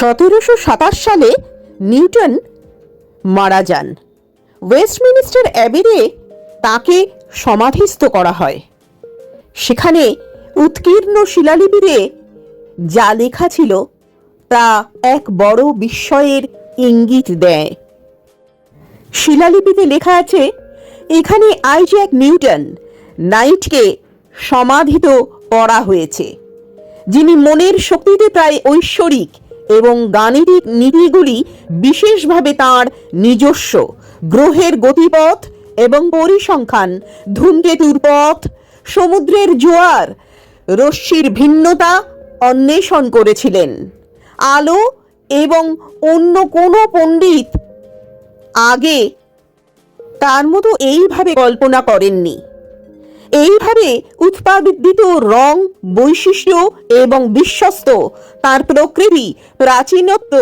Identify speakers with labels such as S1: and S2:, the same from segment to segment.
S1: সতেরোশো সাতাশ সালে নিউটন মারা যান। ওয়েস্টমিনিস্টার অ্যাবিতে তাকে সমাধিস্থ করা হয়। সেখানে উৎকীর্ণ শিলালিপিতে যা লেখা ছিল তা এক বড় বিস্ময়ের ইঙ্গিত দেয়। শিলালিপিতে লেখা আছে, এখানে আইজ্যাক নিউটন নাইটকে সমাধিত করা হয়েছে, যিনি মনের শক্তিতে প্রায় ঐশ্বরিক এবং গাণিতিক নীতিগুলি বিশেষভাবে তার নিজস্ব। গ্রহের গতিপথ এবং পরিসংখ্যান, ধূমকেতুর পথ, সমুদ্রের জোয়ার, রশ্মির ভিন্নতা অন্বেষণ করেছিলেন। আলো এবং অন্য কোনো পণ্ডিত আগে তার মতো এইভাবে কল্পনা করেননি। এইভাবে উৎপাদিত রং, বৈশিষ্ট্য এবং বিশ্বস্ত, তার প্রকৃতি, প্রাচীনত্ব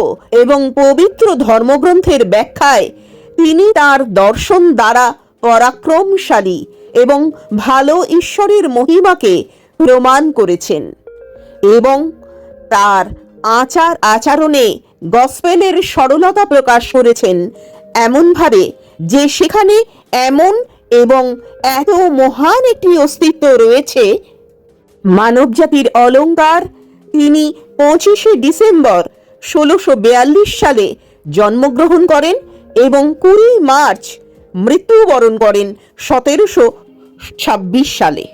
S1: এবং পবিত্র ধর্মগ্রন্থের ব্যাখ্যায় তিনি তার দর্শন দ্বারা পরাক্রমশালী এবং ভালো ঈশ্বরের মহিমাকে প্রমাণ করেছেন এবং তার আচার আচরণে গসপেলের সরলতা প্রকাশ করেছেন এমনভাবে যে সেখানে এমন এবং এত মহান একটি অস্তিত্ব রয়েছে, মানবজাতির অলংকার তিনি পঁচিশে ডিসেম্বর ষোলোশো বেয়াল্লিশ সালে জন্মগ্রহণ করেন এবং কুড়ি মার্চ মৃত্যুবরণ করেন সতেরোশো ছাব্বিশ সালে।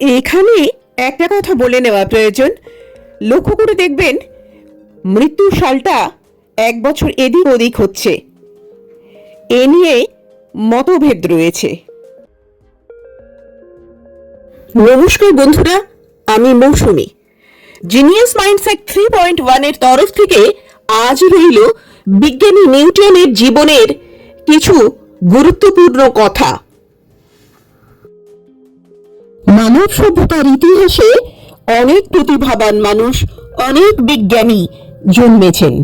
S1: এখানে একটা কথা বলে নেওয়া প্রয়োজন। লক্ষ্য করে দেখবেন মৃত্যু সালটা এক বছর এদিক ওদিক হচ্ছে। এ নিয়ে মতভেদ রয়েছে। নমস্কার বন্ধুরা, আমি Mousumi. Genius mindset three point ওয়ানের তরফ থেকে আজ রইল বিজ্ঞানী নিউটনের জীবনের কিছু গুরুত্বপূর্ণ কথা। মানব সভ্যতার ইতিহাসে অনেক প্রতিভাবান মানুষ, অনেক বিজ্ঞানী জন্মেছেন।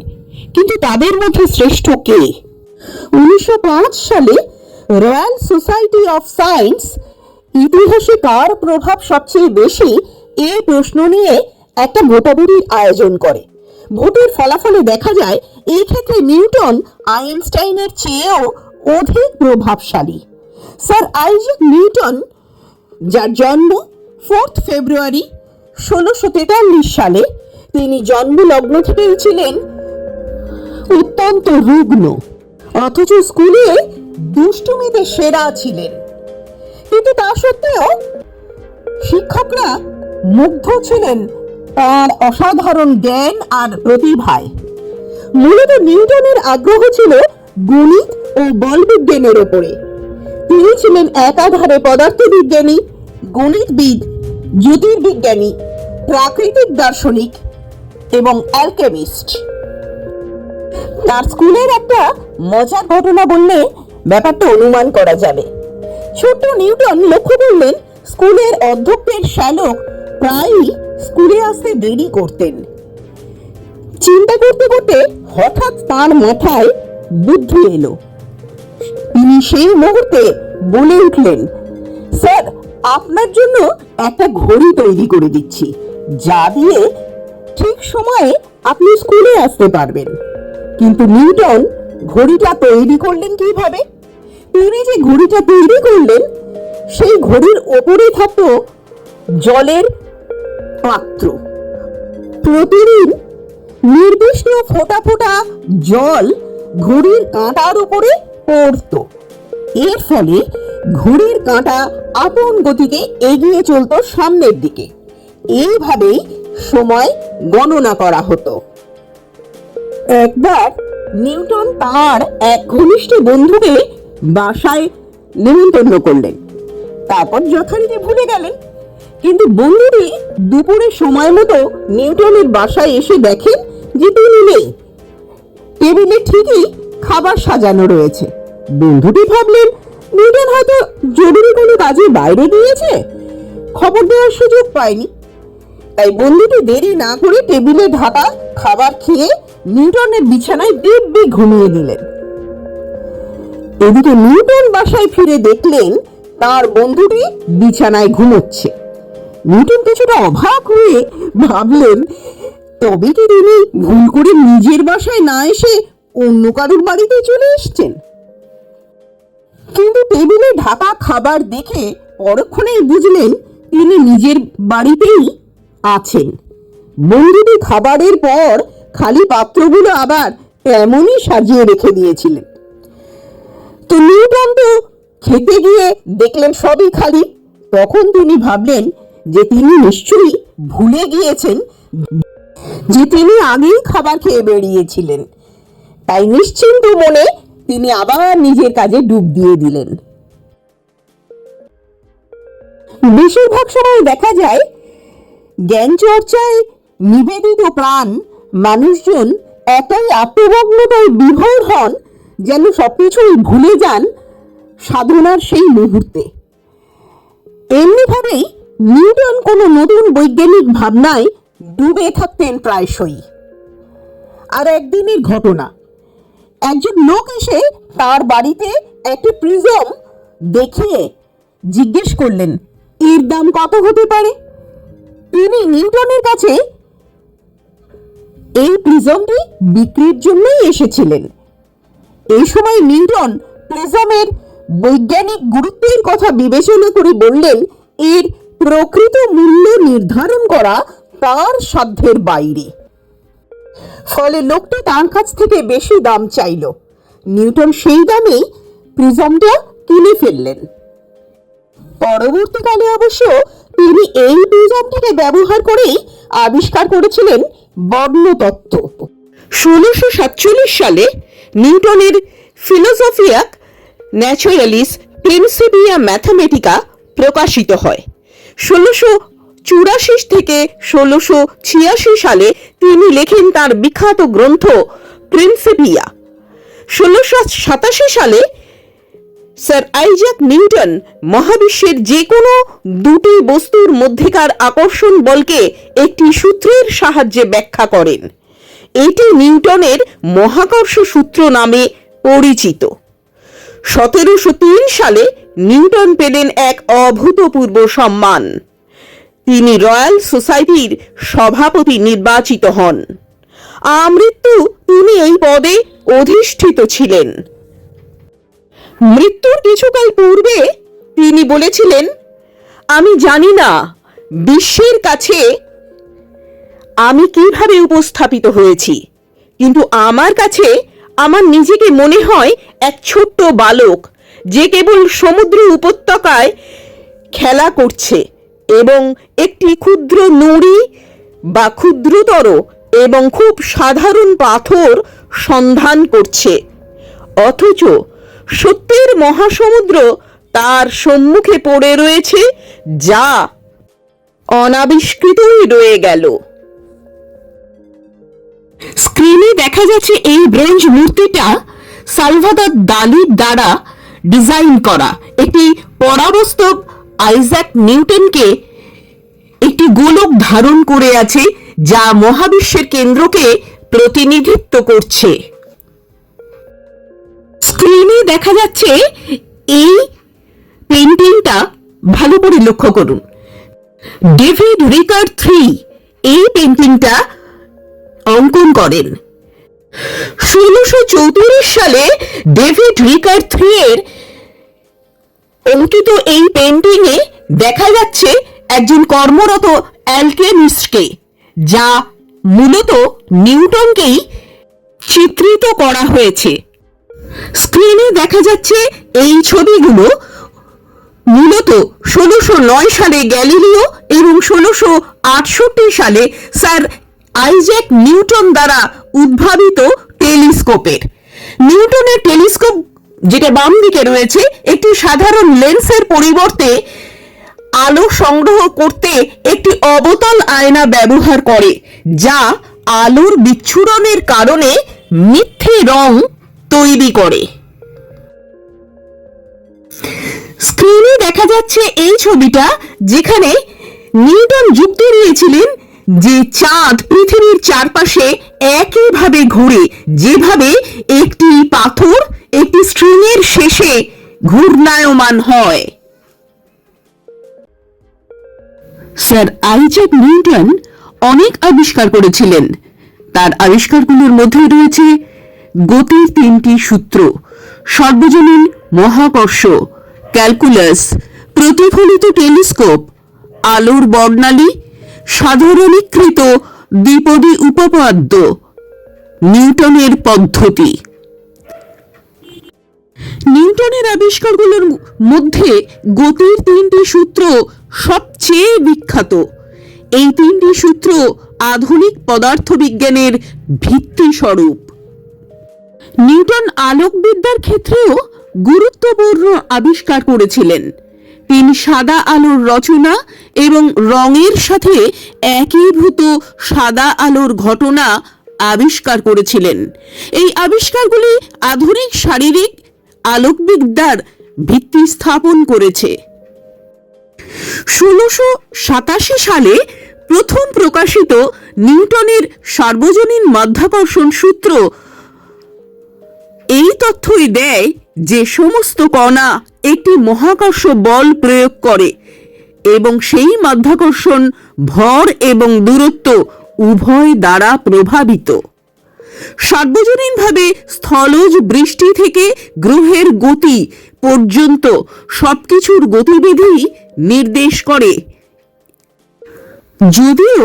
S1: কিন্তু তাদের মধ্যে শ্রেষ্ঠ কে? উনিশশো পাঁচ সালে রয়্যাল সোসাইটি অফ সায়েন্স ইতিহাসে কার প্রভাব সবচেয়ে বেশি এ প্রশ্ন নিয়ে একটা ভোটাভুটির আয়োজন করে। ভোটের ফলাফলে দেখা যায় এই ক্ষেত্রে নিউটন আইনস্টাইনের চেয়েও অধিক প্রভাবশালী। স্যার আইজাক নিউটন, যার জন্ম ফোর্থ ফেব্রুয়ারি ষোলোশো তেতাল্লিশ সালে, তিনি জন্মলগ্ন থেকেই ছিলেন অত্যন্ত রুগ্ন। অথচ স্কুলে দুষ্টুমিতে সেরা ছিলেন। কিন্তু তা সত্ত্বেও শিক্ষকরা মুগ্ধ ছিলেন তার অসাধারণ জ্ঞান আর প্রতিভায়। মূলত নিউটনের আগ্রহ ছিল গণিত ও বলবিজ্ঞানের ওপরে। তিনি ছিলেন একাধারে পদার্থবিজ্ঞানী, গণিতবিদ, জ্যোতির্বিজ্ঞানী, প্রাকৃতিক দার্শনিক এবং অ্যালকেমিস্ট। তার স্কুলের একটা মজার ঘটনা বললে ব্যাপারটা অনুমান করা যাবে। ছোট্ট নিউটন লক্ষ্য করলেন, স্কুলের অধ্যক্ষের শ্যালক প্রায়ই স্কুলে আসতে দেরি করতেন। চিন্তা করতে করতে হঠাৎ তার মাথায় বুদ্ধি এলো। তিনি সেই মুহূর্তে বলে উঠলেন, স্যার, আপনার জন্য একটা ঘড়ি তৈরি করে দিচ্ছি, যা দিয়ে ঠিক সময়ে আপনি স্কুলে আসতে পারবেন। কিন্তু নিউটন ঘড়িটা তৈরি করলেন কীভাবে? তিনি যে ঘড়িটা তৈরি করলেন, সেই ঘড়ির ওপরে থাকতো জলের পাত্র। প্রতিদিন নির্দিষ্ট ফোটা ফোটা জল ঘড়ির কাঁটার উপরে পড়তো। এর ফলে ঘড়ির কাঁটা আপন গতিতে এগিয়ে চলতো সামনের দিকে। এইভাবেই সময় গণনা করা হতো। একবার নিউটন তার এক ঘনিষ্ঠ বন্ধুকে বাসায় নিমন্ত্রণ করলেন। তারপর যথারীতি ভুলে গেলেন। কিন্তু বন্ধুটি দুপুরে সময় মতো নিউটনের বাসায় এসে দেখেন যে তিনি নেই। টেবিলে ঠিকই খাবার সাজানো রয়েছে। বন্ধুটি ভাবলেন, নিউটন হয়তো জরুরি কোনো কাজে বাইরে গিয়েছে? খবর দেওয়ার সুযোগ পায়নি। তাই বন্ধুটি দেরি না করে টেবিলে ঢাকা খাবার খেয়ে নিউটনের বিছানায় দিব্যি ঘুমিয়ে দিলেন। এদিকে নিউটন বাসায় ফিরে দেখলেন তার বন্ধুটি বিছানায় ঘুমোচ্ছে। নিউটন কিছুটা অবাক হয়ে ভাবলেন, তবে কি তিনি ভুল করে নিজের বাসায় না এসে অন্য কারোর বাড়িতে চলে এসছেন? কিন্তু টেবিলে ঢাকা খাবার দেখে পরক্ষণেই বুঝলেন তিনি নিজের বাড়িতেই আছেন। বন্ধুটি খাবারের পর খালি পাত্রগুলো আবার তেমনই সাজিয়ে রেখে দিয়েছিলেন। তো নিউটন তো খেতে গিয়ে দেখলেন সবই খালি। তখন তিনি ভাবলেন যে তিনি নিশ্চয়ই ভুলে গিয়েছেন যে তিনি আগেই খাবার খেয়ে বেরিয়েছিলেন। তাই নিশ্চিন্ত মনে তিনি আবার নিজের কাজে ডুব দিয়ে দিলেন। বেশিরভাগ সময় দেখা যায়, জ্ঞান চর্চায় নিবেদিত প্রাণ মানুষজন এতই আত্মমগ্নতায় বিভোর হন যেন সবকিছুই ভুলে যান সাধনার সেই মুহূর্তে। এমনিভাবেই নিউটন কোনো নতুন বৈজ্ঞানিক ভাবনায় ডুবে থাকতেন প্রায়শই। আর একদিনের ঘটনা, একজন লোক এসে তার বাড়িতে একটি প্রিজম দেখিয়ে জিজ্ঞেস করলেন, এর দাম কত হতে পারে? তিনি নিউটনের কাছে এই প্রিজমটি বিক্রির জন্যই এসেছিলেন। এই সময় নিউটন প্রিজমের বৈজ্ঞানিক গুরুত্বের কথা বিবেচনা করে বললেন, এর প্রকৃত মূল্য নির্ধারণ করা তার সাধ্যের বাইরে। ফলে লোকটা তার কাছ থেকে বেশি দাম চাইল। নিউটন সেই দামেই প্রিজমটা কিনে ফেললেন। পরবর্তীকালে অবশ্য তিনি এই প্রিজমটিকে ব্যবহার করেই আবিষ্কার করেছিলেন বর্ণতত্ত্ব। ষোলোশো সাতচল্লিশ সালে নিউটনের ফিলোসফিয়া ন্যাচুরালিস প্রিন্সিপিয়া ম্যাথামেটিকা প্রকাশিত হয়। ষোলোশো চুরাশি থেকে ষোলোশো ছিয়াশি সালে তিনি লেখেন তার বিখ্যাত গ্রন্থ প্রিন্সিপিয়া। ষোলোশো সাতাশি সালে স্যার আইজাক নিউটন মহাবিশ্বের যে কোনো দুটি বস্তুর মধ্যেকার আকর্ষণ বলকে একটি সূত্রের সাহায্যে ব্যাখ্যা করেন। এটি নিউটনের মহাকর্ষ সূত্র নামে পরিচিত। সতেরোশো তিন সালে নিউটন পেলেন এক অভূতপূর্ব সম্মান। তিনি রয়্যাল সোসাইটির সভাপতি নির্বাচিত হন। আমৃত্যু তিনি এই পদে অধিষ্ঠিত ছিলেন। মৃত্যুর কিছুকাল পূর্বে তিনি বলেছিলেন, আমি জানি না, বিশ্বের কাছে আমি কীভাবে উপস্থাপিত হয়েছি? কিন্তু আমার কাছে, আমার নিজেকে মনে হয় এক ছোট্ট বালক, যে কেবল সমুদ্র উপত্যকায় খেলা করছে এবং একটি ক্ষুদ্র নুড়ি বা ক্ষুদ্রতর এবং খুব সাধারণ পাথর সন্ধান করছে। অথচ সত্যের মহাসমুদ্র তার সম্মুখে পড়ে রয়েছে, যা অনাবিষ্কৃতই রয়ে গেল। স্ক্রিনে দেখা যাচ্ছে এই ব্রোঞ্জ মূর্তিটা সালভাদর দালির দ্বারা ডিজাইন করা। একটি পরাবস্তব আইজাক নিউটনকে একটি গোলক ধারণ করে আছে, যা মহাবিশ্বের কেন্দ্রকে প্রতিনিধিত্ব করছে। স্ক্রিনে দেখা যাচ্ছে এই পেন্টিংটা ভালো করে লক্ষ্য করুন। ডেভিড রিকার থ্রি এই পেন্টিংটা অঙ্কন করেন। ষোলোশো চৌত্রিশ সালে ডেভিড রিকার থ্রি এর অঙ্কিত এই পেন্টিংয়ে দেখা যাচ্ছে একজন কর্মরত অ্যালকেমিস্টকে, যা মূলত নিউটনকেই চিত্রিত করা হয়েছে। স্ক্রিনে দেখা যাচ্ছে এই ছবিগুলো মূলত ষোলোশো নয় সালে গ্যালিলিও এবং ষোলোশো আটষট্টি সালে স্যার আইজ্যাক নিউটন দ্বারা উদ্ভাবিত টেলিস্কোপের। নিউটনের টেলিস্কোপ যেটা বাম দিকে রয়েছে, একটি সাধারণ লেন্সের পরিবর্তে আলো সংগ্রহ করতে একটি অবতল আয়না ব্যবহার করে, যা আলোর বিচ্ছুরণের কারণে মিথ্যে রং তৈরি করে। স্ক্রিনে দেখা যাচ্ছে এই ছবিটা, যেখানে নিউটন যুক্তি দিয়েছিলেন যে চাঁদ পৃথিবীর চারপাশে একইভাবে ঘুরে, যেভাবে একটি পাথর একটি স্ট্রিংয়ের শেষে ঘূর্ণায়মান হয়। স্যার আইজাক নিউটন অনেক আবিষ্কার করেছিলেন। তার আবিষ্কারগুলোর মধ্যে রয়েছে গতির তিনটি সূত্র, সর্বজনীন মহাকর্ষ, ক্যালকুলাস, প্রতিফলিত টেলিস্কোপ, আলোর বর্ণালী সাধারণীকৃত দ্বিপদী উপপাদ্য, নিউটনের পদ্ধতি। নিউটনের আবিষ্কারগুলোর মধ্যে গতির তিনটি সূত্র সবচেয়ে বিখ্যাত। এই তিনটি সূত্র আধুনিক পদার্থবিজ্ঞানের ভিত্তি স্বরূপ নিউটন আলোকবিদ্যার ক্ষেত্রেও গুরুত্বপূর্ণ আবিষ্কার করেছিলেন। তিনি সাদা আলোর রচনা এবং রঙের সাথে একীভূত সাদা আলোর ঘটনা আবিষ্কার করেছিলেন। এই আবিষ্কারগুলি আধুনিক শারীরিক আলোকবিদ্যার ভিত্তি স্থাপন করেছে। ষোলোশো সাতাশি সালে প্রথম প্রকাশিত নিউটনের সার্বজনীন মাধ্যাকর্ষণ সূত্র এই তথ্যই দেয় যে সমস্ত কণা একটি মহাকর্ষ বল প্রয়োগ করে। এবং সেই মাধ্যাকর্ষণ ভর এবং দূরত্ব উভয় দ্বারা প্রভাবিত। সার্বজনীনভাবে স্থলজ বৃষ্টি থেকে গ্রহের গতি পর্যন্ত সবকিছুর গতিবিধি নির্দেশ করে। যদিও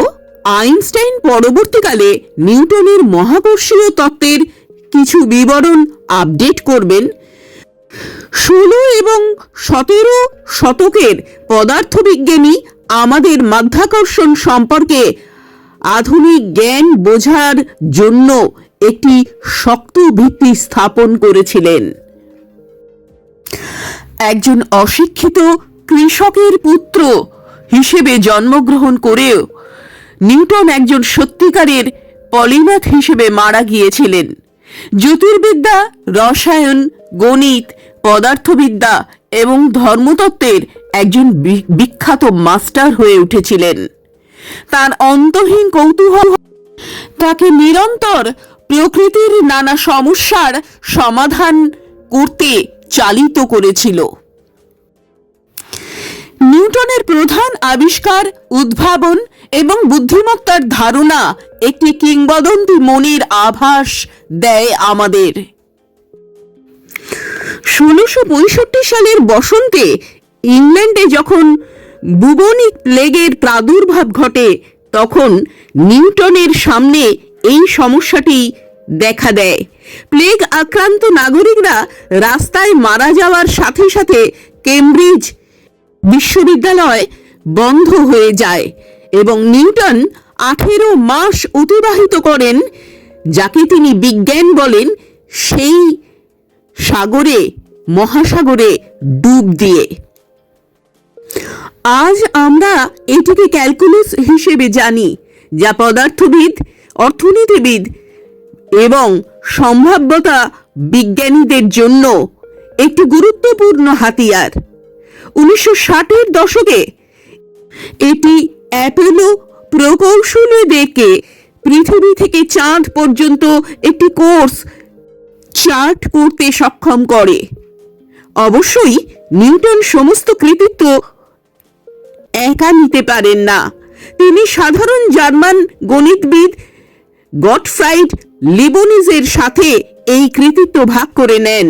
S1: আইনস্টাইন পরবর্তীকালে নিউটনের মহাকর্ষীয় তত্ত্বের কিছু বিবরণ আপডেট করবেন ষোলো এবং সতেরো শতকের পদার্থবিজ্ঞানী আমাদের মাধ্যাকর্ষণ সম্পর্কে আধুনিক জ্ঞান বোঝার জন্য একটি শক্ত ভিত্তি স্থাপন করেছিলেন। একজন অশিক্ষিত কৃষকের পুত্র হিসেবে জন্মগ্রহণ করেও নিউটন একজন সত্যিকারের পলিম্যাথ হিসেবে মারা গিয়েছিলেন। জ্যোতির্বিদ্যা, রসায়ন, গণিত পদার্থবিদ্যা এবং ধর্মতত্ত্বের একজন বিখ্যাত মাস্টার হয়ে উঠেছিলেন। তার অন্তহীন কৌতূহল তাকে নিরন্তর প্রকৃতির নানা সমস্যার সমাধান করতে চালিত করেছিল। নিউটনের প্রধান আবিষ্কার উদ্ভাবন এবং বুদ্ধিমত্তার ধারণা একটি কিংবদন্তি মনের আভাস দেয় আমাদের। ষোলোশো সালের বসন্তে ইংল্যান্ডে যখন বুবনিক প্লেগের প্রাদুর্ভাব ঘটে, তখন নিউটনের সামনে এই সমস্যাটি দেখা দেয়। প্লেগ আক্রান্ত নাগরিকরা রাস্তায় মারা যাওয়ার সাথে সাথে কেমব্রিজ বিশ্ববিদ্যালয় বন্ধ হয়ে যায় এবং নিউটন আঠেরো মাস অতিবাহিত করেন, যাকে তিনি বিজ্ঞান বলেন সেই সাগরে, মহাসাগরে ডুব দিয়ে। আজ আমরা এটিকে ক্যালকুলাস হিসেবে জানি, যা পদার্থবিদ, অর্থনীতিবিদ এবং সম্ভাব্যতা বিজ্ঞানীদের জন্য একটি গুরুত্বপূর্ণ হাতিয়ার। উনিশশো ষাটের দশকে এটি অ্যাপোলো প্রকৌশলীদেরকে পৃথিবী থেকে চাঁদ পর্যন্ত একটি কোর্স চার্ট করতে সক্ষম করে। অবশ্যই নিউটন সমস্ত কৃতিত্ব একা নিতে পারেন না। তিনি সাধারণ জার্মান গণিতবিদ গটফ্রাইড লিবনিজের সাথে এই কৃতিত্ব ভাগ করে নেন,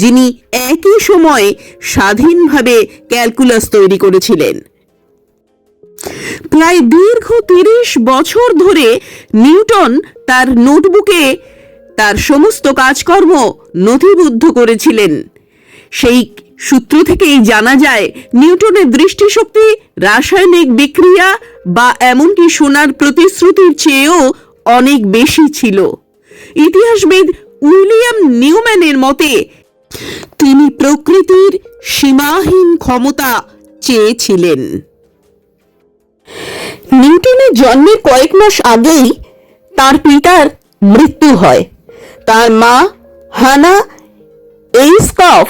S1: যিনি একই সময়ে স্বাধীনভাবে ক্যালকুলাস তৈরি করেছিলেন। প্রায় দীর্ঘ তিরিশ বছর ধরে নিউটন তার নোটবুকে তার সমস্ত কাজকর্ম নথিবদ্ধ করেছিলেন। সেই সূত্র থেকেই জানা যায়, নিউটনের দৃষ্টিশক্তি, রাসায়নিক বিক্রিয়া বা এমনকি সোনার প্রতিশ্রুতির চেয়েও অনেক বেশি ছিল। ইতিহাসবিদ উইলিয়াম নিউম্যানের মতে, তিনি প্রকৃতির সীমাহীন ক্ষমতা চেয়েছিলেন। নিউটনের জন্মের কয়েক মাস আগেই তার পিতার মৃত্যু হয়। তার মা হানা এইসকফ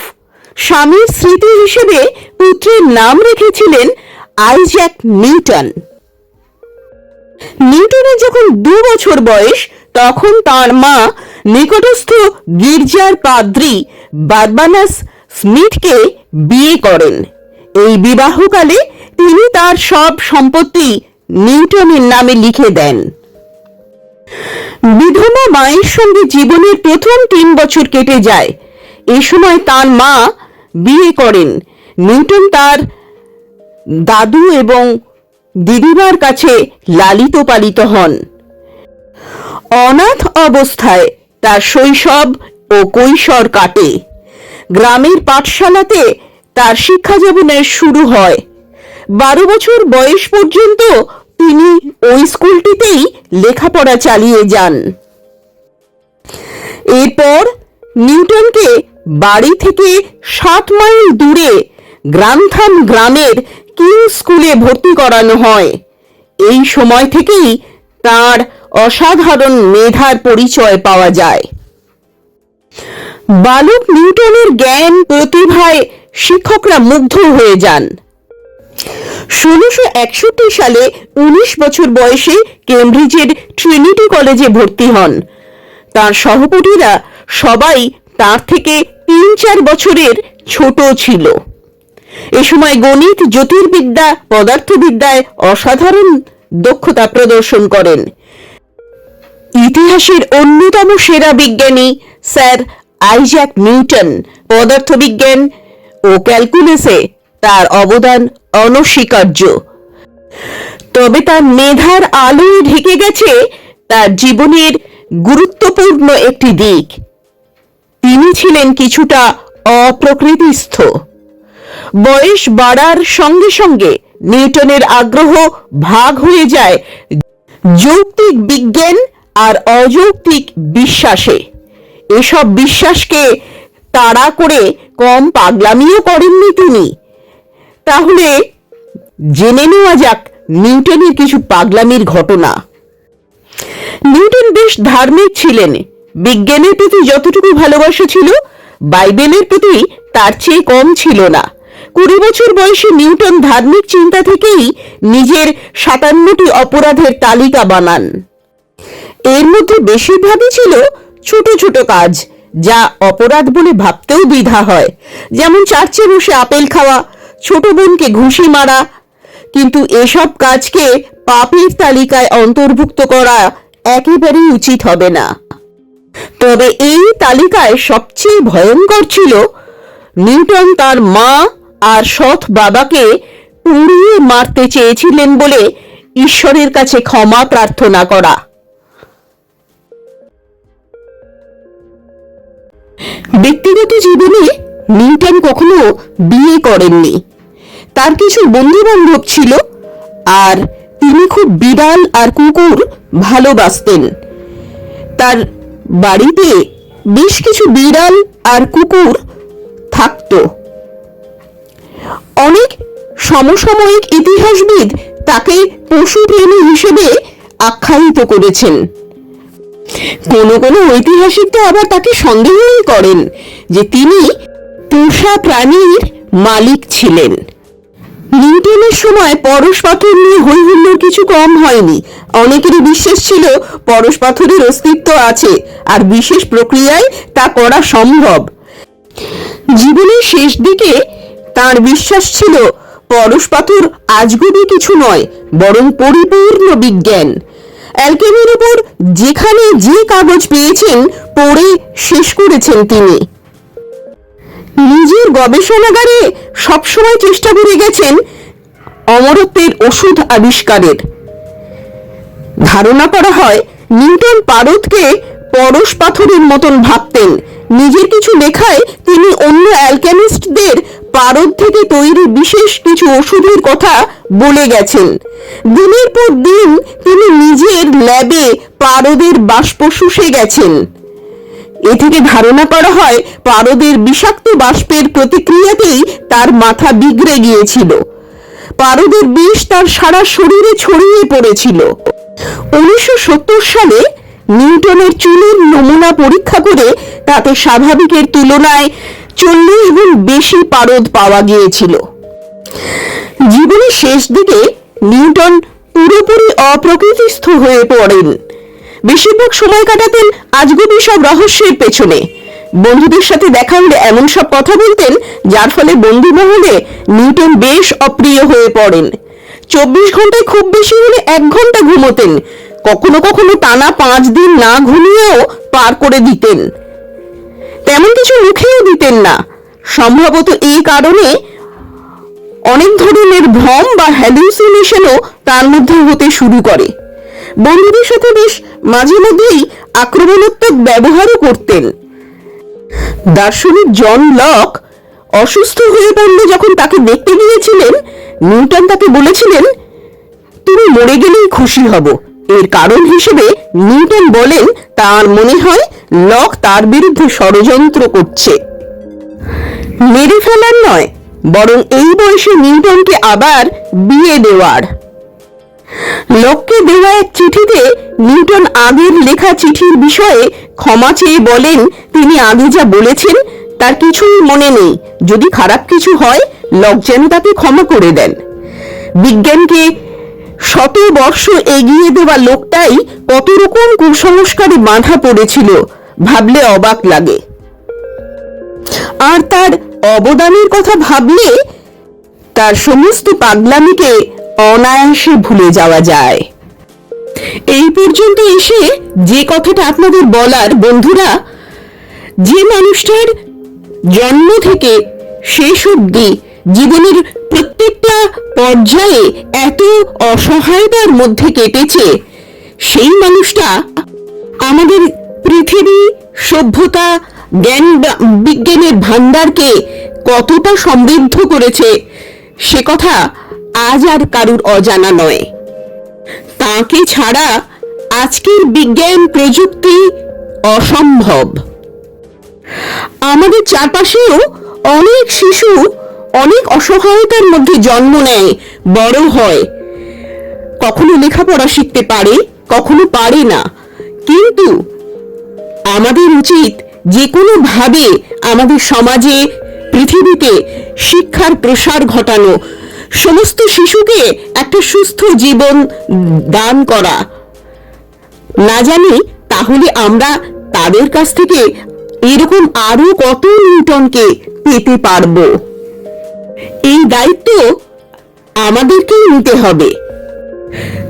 S1: স্বামীর স্মৃতি হিসেবে পুত্রের নাম রেখেছিলেন আইজ্যাক নিউটন। নিউটনের যখন দু বছর বয়স, তখন তার মা নিকটস্থ গির্জার পাদ্রী বারবানাস স্মিথকে বিয়ে করেন। এই বিবাহকালে তিনি তার সব সম্পত্তি নিউটনের নামে লিখে দেন। বিধবা মায়ের সঙ্গে জীবনের প্রথম তিন বছর কেটে যায়। এ সময় তার মা বিয়ে করেন। নিউটন তার দাদু এবং দিদিমার কাছে লালিত পালিত হন। অনাথ অবস্থায় তার শৈশব ও কৈশোর কাটে। গ্রামের পাঠশালাতে তার শিক্ষা জীবনের শুরু হয়। বারো বছর বয়স পর্যন্ত তিনি ওই স্কুলটিতেই লেখাপড়া চালিয়ে যান। এরপর নিউটনকে বাড়ি থেকে সাত মাইল দূরে গ্রামথাম গ্রামের কিং স্কুলে ভর্তি করানো হয়। এই সময় থেকেই তার অসাধারণ মেধার পরিচয় পাওয়া যায়। বালক নিউটনের জ্ঞান প্রতিভায় শিক্ষকরা মুগ্ধ হয়ে যান। ষোলোশো একষট্টি সালে উনিশ বছর বয়সে কেমব্রিজের ট্রিনিটি কলেজে ভর্তি হন। তার সহপাঠীরা সবাই তার থেকে তিন চার বছরের ছোট ছিল। এ সময় গণিত, জ্যোতির্বিদ্যা, পদার্থবিদ্যায় অসাধারণ দক্ষতা প্রদর্শন করেন। ইতিহাসের অন্যতম সেরা বিজ্ঞানী স্যার আইজ্যাক নিউটন, পদার্থবিজ্ঞান ও ক্যালকুলাসে তার অবদান অনস্বীকার্য। তবে তার মেধার আলোয় ঢেকে গেছে তার জীবনের গুরুত্বপূর্ণ একটি দিক। তিনি ছিলেন কিছুটা অপ্রকৃতিস্থ। বয়স বাড়ার সঙ্গে সঙ্গে নিউটনের আগ্রহ ভাগ হয়ে যায় যৌক্তিক বিজ্ঞান আর অযৌক্তিক বিশ্বাসে। এসব বিশ্বাসকে তাড়া করে কম পাগলামিও করেননি তিনি। তাহলে জেনে নেওয়া যাক নিউটনের কিছু পাগলামির ঘটনা। নিউটন বেশ ধার্মিক ছিলেন। বিজ্ঞানের প্রতি যতটুকু ভালোবাসা ছিল, বাইবেলের প্রতি তার চেয়ে কম ছিল না। কুড়ি বছর বয়সে নিউটন ধার্মিক চিন্তা থেকেই নিজের সাতান্নটি অপরাধের তালিকা বানান। এর মধ্যে বেশিরভাগই ছিল ছোট ছোট কাজ, যা অপরাধ বলে ভাবতেও দ্বিধা হয়। যেমন চার্চে বসে আপেল খাওয়া ছোট বোনকে ঘুষি মারা। কিন্তু এসব কাজকে পাপের তালিকায় অন্তর্ভুক্ত করা একেবারেই উচিত হবে না। তবে এই তালিকায় সবচেয়ে ভয়ঙ্কর ছিল নিউটন তার মা আর সৎ বাবাকে পুড়িয়ে মারতে চেয়েছিলেন বলে ঈশ্বরের কাছে ক্ষমা প্রার্থনা করা। ব্যক্তিগত জীবনে নিউটন কখনো বিয়ে করেননি। তার কিছু বন্ধু বান্ধব ছিল আর তিনি খুব বিড়াল আর কুকুর ভালোবাসতেন। তার বাড়িতে বেশ কিছু বিড়াল আর কুকুর থাকত। অনেক সমসাময়িক ইতিহাসবিদ তাকে পশুপ্রেমী হিসেবে আখ্যায়িত করেছেন। কোন কোন ঐতিহাসিক তো আবার তাকে সন্দেহই করেন যে তিনি পোষা প্রাণীর মালিক ছিলেন। নিউটনের সময় পরশ পাথর নিয়ে হৈহুল্লোর কিছু কম হয়নি। অনেকেরই বিশ্বাস ছিল পরশ পাথরের অস্তিত্ব আছে, আর বিশেষ প্রক্রিয়ায় তা করা সম্ভব। জীবনের শেষ দিকে তার বিশ্বাস ছিল, পরশ পাথর আজগুবি কিছু নয়, বরং পরিপূর্ণ বিজ্ঞান। অ্যালকেমির উপর যেখানে যে কাগজ পেয়েছেন, পড়ে শেষ করেছেন তিনি। নিজের গবেষণাগারে সবসময় চেষ্টা করে গেছেন অমরত্বের ওষুধ আবিষ্কারের। ধারণা করা হয়, নিউটন পারদকে পরশ পাথরের মতন ভাবতেন। নিজের কিছু লেখায় তিনি অন্য অ্যালকেমিস্টদের পারদ থেকে তৈরি বিশেষ কিছু ওষুধের কথা বলে গেছেন। দিনের পর দিন তিনি নিজের ল্যাবে পারদের বাষ্প শুষে গেছেন। এ থেকে ধারণা করা হয়, পারদের বিষাক্ত বাষ্পের প্রতিক্রিয়াতেই তার মাথা বিগড়ে গিয়েছিল। পারদের বিষ তার সারা শরীরে ছড়িয়ে পড়েছিল। উনিশশো সত্তর সালে নিউটনের চুলের নমুনা পরীক্ষা করে তাতে স্বাভাবিকের তুলনায় চল্লিশ গুণ বেশি পারদ পাওয়া গিয়েছিল। জীবনের শেষ দিকে নিউটন পুরোপুরি অপ্রকৃতিস্থ হয়ে পড়েন। বেশিরভাগ সময় কাটাতেন আজগুবি সব রহস্যের পেছনে। বন্ধুদের সাথে দেখা হলে এমন সব কথা বলতেন, যার ফলে বন্ধু মহলে নিউটন বেশ অপ্রিয় হয়ে পড়েন। চব্বিশ ঘন্টায় খুব বেশি হলে এক ঘণ্টা ঘুমোতেন। কখনো কখনো টানা পাঁচ দিন না ঘুমিয়েও পার করে দিতেন। তেমন কিছু মুখেও দিতেন না। সম্ভবত এই কারণে অনেক ধরনের ভ্রম বা হ্যালুসিনেশনও তার মধ্যে হতে শুরু করে। বন্ধুদের সাথে বেশ মাঝে মধ্যেই আক্রমণাত্মক ব্যবহারও করতেন। দার্শনিক জন লক অসুস্থ হয়ে পড়লে যখন তাকে দেখতে গিয়েছিলেন, নিউটন তাকে বলেছিলেন, তুমি মরে গেলেই খুশি হব। এর কারণ হিসেবে নিউটন বলেন, তার মনে হয় লক তার বিরুদ্ধে ষড়যন্ত্র করছে। মেরে ফেলার নয়, বরং এই বয়সে নিউটনকে আবার বিয়ে দেওয়ার। লোককে দেওয়া এক চিঠিতে নিউটন আগের লেখা চিঠির বিষয়ে ক্ষমা চেয়ে বলেন, তিনি আগে যা বলেছেন, তার কিছুই মনে নেই। যদি খারাপ কিছু হয়, লক যেন তাকে ক্ষমা করে দেন। বিজ্ঞানকে শত বর্ষ এগিয়ে দেওয়া লোকটাই কত রকম কুসংস্কারে বাঁধা পড়েছিল, ভাবলে অবাক লাগে। আর তার অবদানের কথা ভাবলে তার সমস্ত পাগলামিকে অনায়াসে ভুলে যাওয়া যায়। এই পর্যন্ত এসে যে কথাটা আপনাদের বলার, বন্ধুরা, যে মানুষটার জন্ম থেকে শেষ অব্দি জীবনের প্রত্যেকটা পর্যায়ে এত অসহায়তার মধ্যে কেটেছে, সেই মানুষটা আমাদের পৃথিবী সভ্যতা, জ্ঞান বিজ্ঞানের ভান্ডারকে কতটা সমৃদ্ধ করেছে, সে কথা আজ আর কারুর অজানা নয়। তাকে ছাড়া আজকের বিজ্ঞান প্রযুক্তি অসম্ভব। আমাদের চারপাশেও অনেক শিশু অনেক অসহায়তার মধ্যে জন্ম নেয়, বড় হয়। কখনো লেখাপড়া শিখতে পারে, কখনো পারে না। কিন্তু আমাদের উচিত যে কোনো ভাবে আমাদের সমাজে, পৃথিবীতে শিক্ষার প্রসার ঘটানো সমস্ত শিশুকে একটা সুস্থ জীবন দান করা। না জানি তাহলে আমরা তাদের কাছ থেকে এরকম আরও কত নিউটনকে পেতে পারব। এই দায়িত্ব আমাদেরকেই নিতে হবে।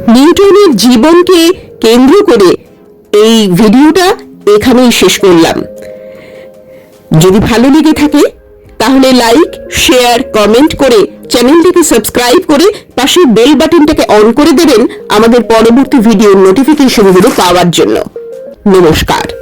S1: নিউটনের জীবনকে কেন্দ্র করে এই ভিডিওটা এখানেই শেষ করলাম। যদি ভালো লেগে থাকে তাহলে লাইক শেয়ার কমেন্ট করে চ্যানেলটিকে সাবস্ক্রাইব করে পাশে বেল বাটনটাকে অন করে দেবেন আমাদের পরবর্তী ভিডিওর নোটিফিকেশনগুলো পাওয়ার জন্য। নমস্কার।